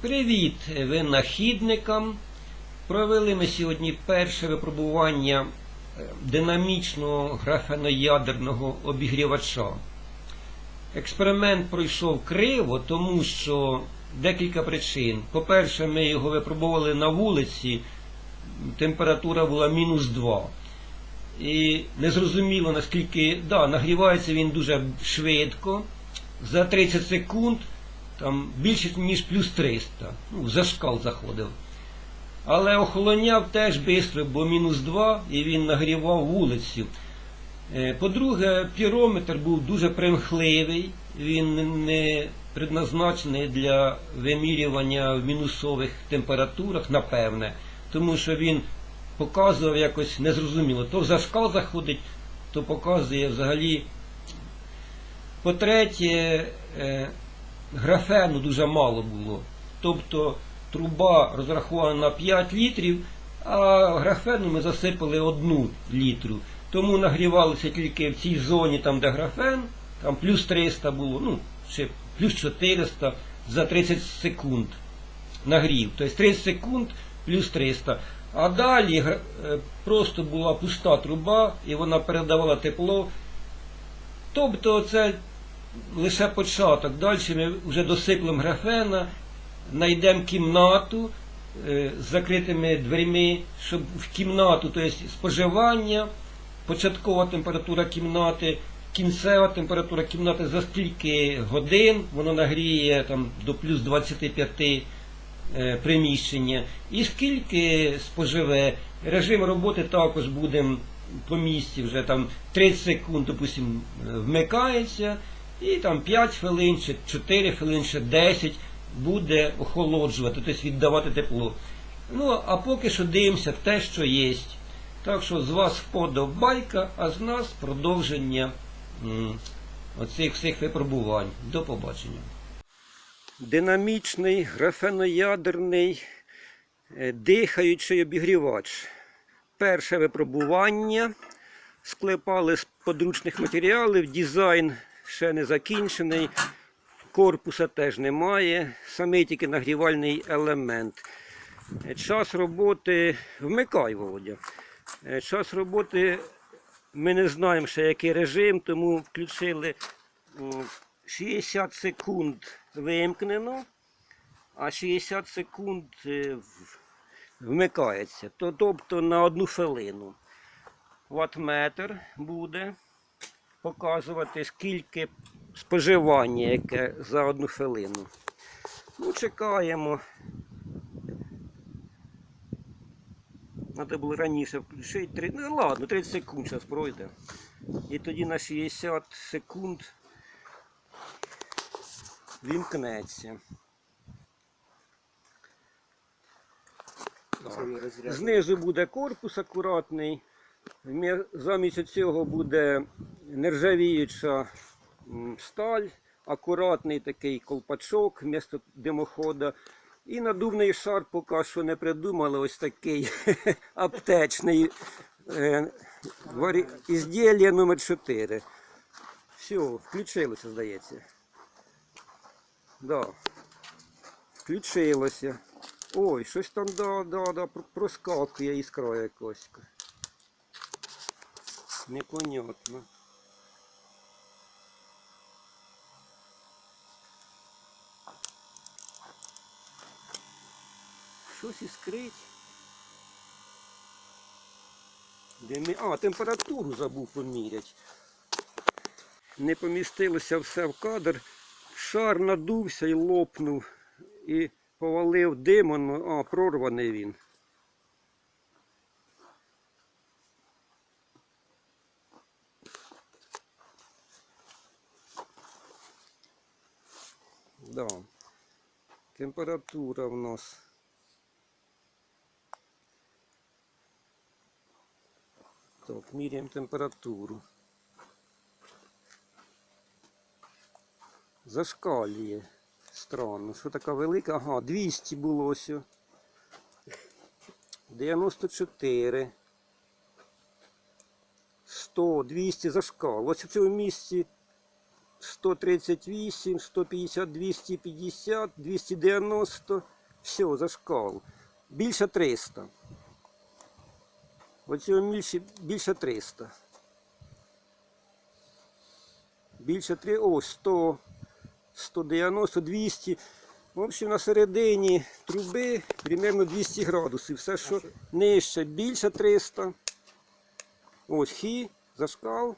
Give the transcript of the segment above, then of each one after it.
Привіт винахідникам! Провели ми сьогодні перше випробування е, динамічного графеноядерного обігрівача. Експеримент пройшов криво, тому що декілька причин. По-перше, ми його випробували на вулиці, температура була мінус 2. І незрозуміло наскільки, да, нагрівається він дуже швидко. За 30 секунд там більше ніж плюс 300. Ну, за шкал заходив. Але охолоняв теж швидко, бо мінус 2 і він нагрівав вулицю. Е, По-друге, пірометр був дуже примхливий, він не предназначений для вимірювання в мінусових температурах, напевне, тому що він показував якось незрозуміло. То за шкал заходить, то показує взагалі. По-третє, е, графену дуже мало було. Тобто труба розрахована на 5 літрів, а графену ми засипали 1 літру. Тому нагрівалося тільки в цій зоні, там де графен, там плюс 300 було, ну, ще плюс 400 за 30 секунд нагрів. Тобто 30 секунд плюс 300. А далі е, просто була пуста труба і вона передавала тепло. Тобто це лише початок. Далі ми вже досиплемо графена, знайдемо кімнату е, з закритими дверми, щоб в кімнату, тобто споживання, початкова температура кімнати, кінцева температура кімнати за скільки годин, воно нагріє там, до плюс 25 е, приміщення, і скільки споживе. Режим роботи також будемо по місці вже там 30 секунд, допустим, вмикається, і там 5 хвилин, чи 4 хвилин, чи 10 буде охолоджувати, тобто віддавати тепло. Ну, а поки що дивимося те, що є. Так що з вас вподобайка, а з нас продовження оцих всіх випробувань. До побачення. Динамічний графеноядерний е, дихаючий обігрівач. Перше випробування. Склепали з подручних матеріалів, дизайн ще не закінчений, корпуса теж немає, самий тільки нагрівальний елемент. Е, Час роботи вмикай, Володя. Е, Час роботи ми не знаємо ще який режим, тому включили 60 секунд вимкнено, а 60 секунд е, вмикається. Тобто на одну хвилину. Ватметр буде показувати, скільки споживання яке за одну хвилину. Ну, чекаємо. Треба було раніше включити. Ну ладно, 30 секунд зараз пройде. І тоді на 60 секунд вімкнеться. Знизу буде корпус акуратний. Замість цього буде нержавіюча сталь, акуратний такий колпачок вмісто димохода. І надувний шар поки що не придумали ось такий аптечний е, ізділля номер 4. Все, включилося, здається. Да. Включилося. Ой, щось там да, да, да, проскакує іскра якось. Непонятно. Щось іскрить. Де ми... А, температуру забув поміряти. Не помістилося все в кадр. Шар надувся і лопнув. І повалив димом. А, прорваний він. Да. Температура в нас. Так, міряємо температуру. Зашкалює. Странно, що така велика? Ага, 200 було ось. 94. 100, 200 зашкал. Ось в цьому місці 138, 150, 250, 290. Все, зашкал. Більше 300. Оцього більше, більше 300. Більше 3, о, 100, 190, 200. В общем, на середині труби примерно 200 градусів. Все, що нижче, більше 300. Ось хі, зашкал.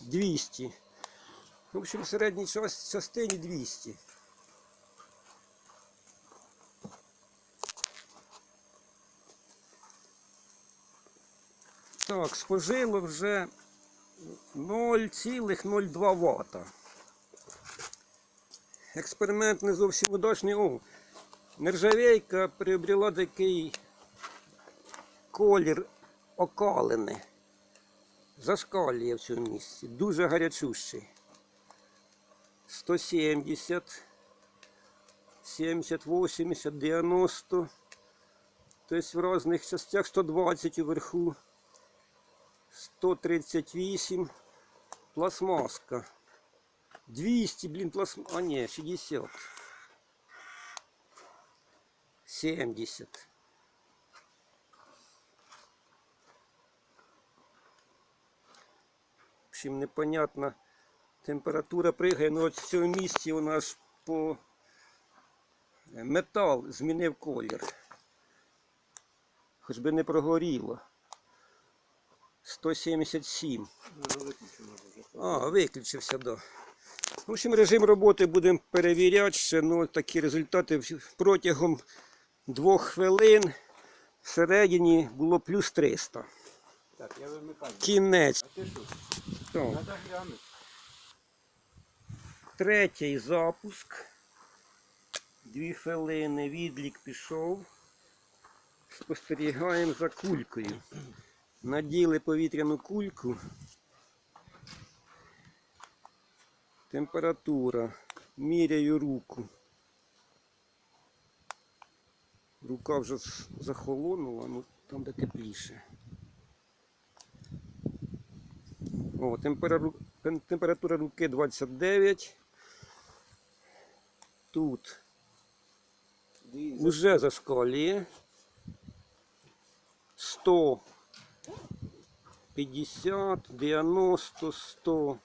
Двісті. В общем, в середній частині 200. Так, спожило вже 0,02 Вт. Експеримент не зовсім удачний. О, нержавейка приобрела такий колір окалини. Зашкалює в цьому місці. Дуже гарячущий. 170, 70, 80, 90. Тобто в різних частях 120 уверху. 138. Пластмаска. 200, блин, пластмас. А, не, 60. 70. В общем, непонятно. Температура пригає, ну от в цьому місці у нас по е, метал змінив колір. Хоч би не прогоріло. 177. А, виключився, да. В общем, режим роботи будемо перевіряти ще. Ну, такі результати протягом двох хвилин всередині було плюс 300. Так, я вимикаю. Кінець. А ти що? Надо глянути. Третій запуск. Дві хвилини, відлік пішов. Спостерігаємо за кулькою. Наділи повітряну кульку. Температура. Міряю руку. Рука вже захолонула, ну там де тепліше. О, температура, температура руки 29. Тут уже зашкалює. 100, 50, 90, 100,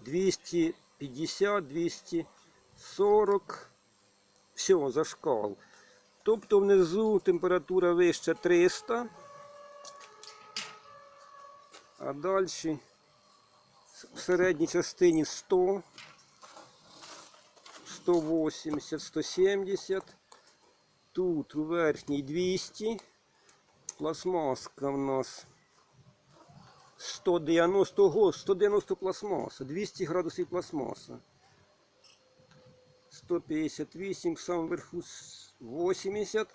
250, 240. Все, зашкал. Тобто внизу температура вища 300. А далі в середній частині 100. 180, 170. Тут у верхній 200. Пластмаска в нас 190, ого, 190 пластмаса, 200 градусів пластмаса. 158, в самому верху 80.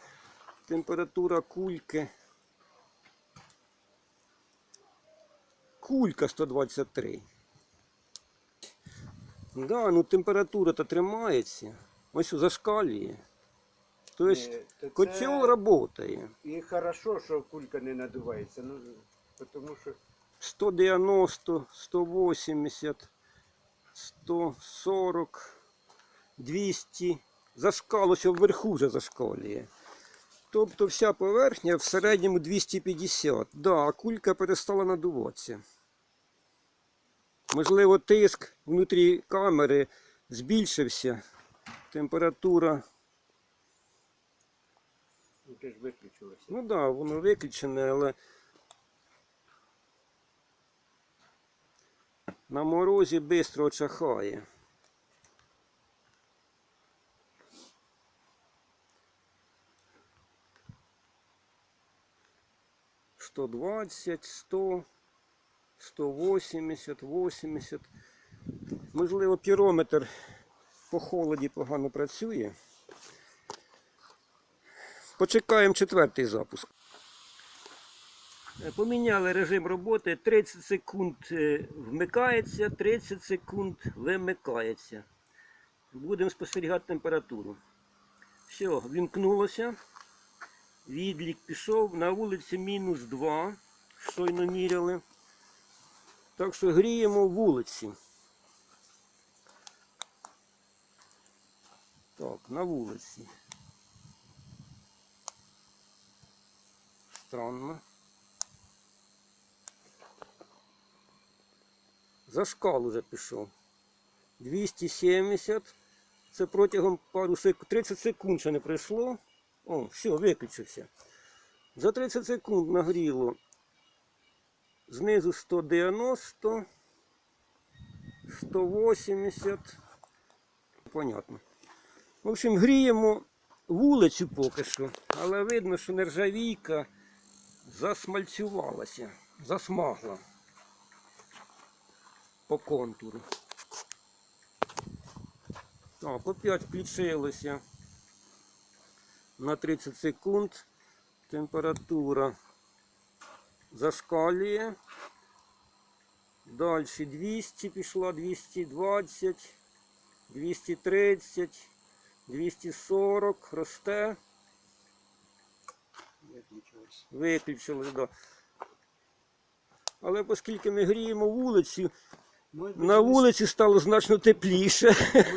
Температура кульки. Кулька 123. Да, ну температура то тримається. Ось зашкалює. Тобто Ні, котел працює. І хорошо, що кулька не надувається. Ну, тому що 190, 180, 140, 200. Зашкалося вверху вже зашкалює. Тобто вся поверхня в середньому 250. Да, а кулька перестала надуватися. Можливо, тиск внутрі камери збільшився. Температура. ну, ти ж виключилося. Ну так, да, воно виключене, але на морозі швидко очахає. Сто двадцять, сто, сто восімдесят, восімдесят. Можливо, пірометр по холоді погано працює. Почекаємо четвертий запуск. Поміняли режим роботи. 30 секунд е, вмикається, 30 секунд вимикається. Будемо спостерігати температуру. Все, вімкнулося. Відлік пішов на вулиці мінус 2. Щойно міряли. Так що гріємо вулиці. Так, на вулиці. Странно. За шкалу пішов. 270. Це протягом пару секунд. 30 секунд ще не пройшло. О, все, виключився. За 30 секунд нагріло. Знизу 190, 180. Понятно. В общем, гріємо вулицю поки що, але видно, що нержавійка засмальцювалася, засмагла по контуру. Так, опять включилося на 30 секунд. Температура зашкалює. Далі 200 пішла, 220, 230, 240, росте. Виключилось. Виключилось, да. Але оскільки ми гріємо вулицю, на вулиці стало значно тепліше.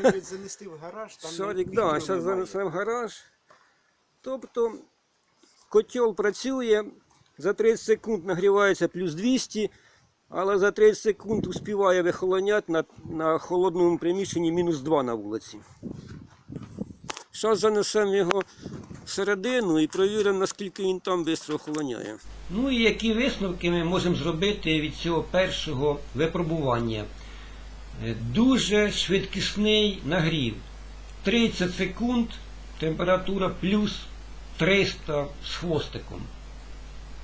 Бути, занести в гараж, там Шарик, да, зараз занесемо в гараж. Тобто котел працює, за 30 секунд нагрівається плюс 200, але за 30 секунд успіває вихолоняти на, на холодному приміщенні мінус 2 на вулиці. Зараз занесемо його всередину і перевіримо, наскільки він там швидко охолоняє. Ну і які висновки ми можемо зробити від цього першого випробування? Е, Дуже швидкісний нагрів. 30 секунд, температура плюс 300 з хвостиком.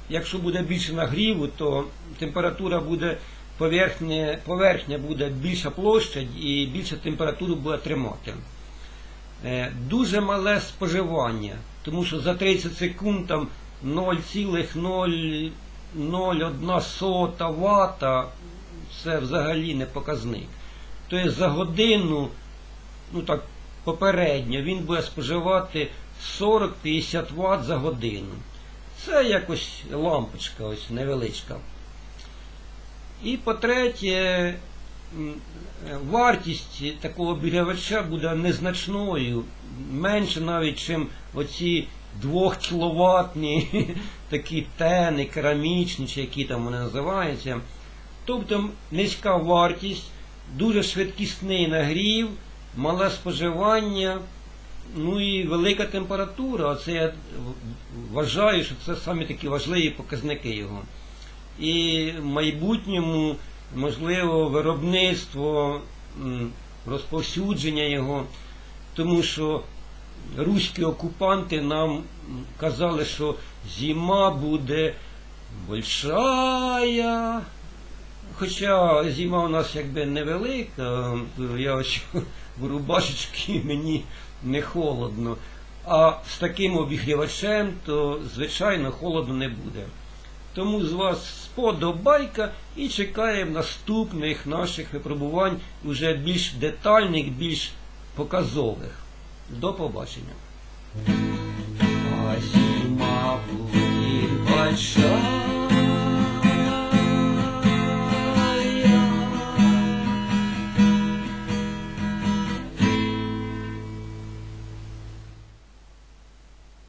Якщо буде більше нагріву, то температура буде поверхня, поверхня буде більша площа і більше температуру буде тримати. Е, Дуже мале споживання, тому що за 30 секунд там 0,001 вата це взагалі не показник. Тобто за годину, ну так, попередньо він буде споживати 40-50 Вт за годину. Це якось лампочка ось невеличка. І по-третє, вартість такого обігрівача буде незначною, менше навіть, чим оці 2 кіловатні такі тени, керамічні, чи які там вони називаються. Тобто низька вартість, дуже швидкісний нагрів, мале споживання, ну і велика температура. Оце я вважаю, що це самі такі важливі показники його. І в майбутньому, можливо, виробництво, розповсюдження його, тому що руські окупанти нам казали, що зима буде большая. Хоча зима у нас якби невелика, я ось в рубашечці мені не холодно. А з таким обігрівачем, то звичайно холодно не буде. Тому з вас сподобайка і чекаємо наступних наших випробувань уже більш детальних, більш показових. До побачення.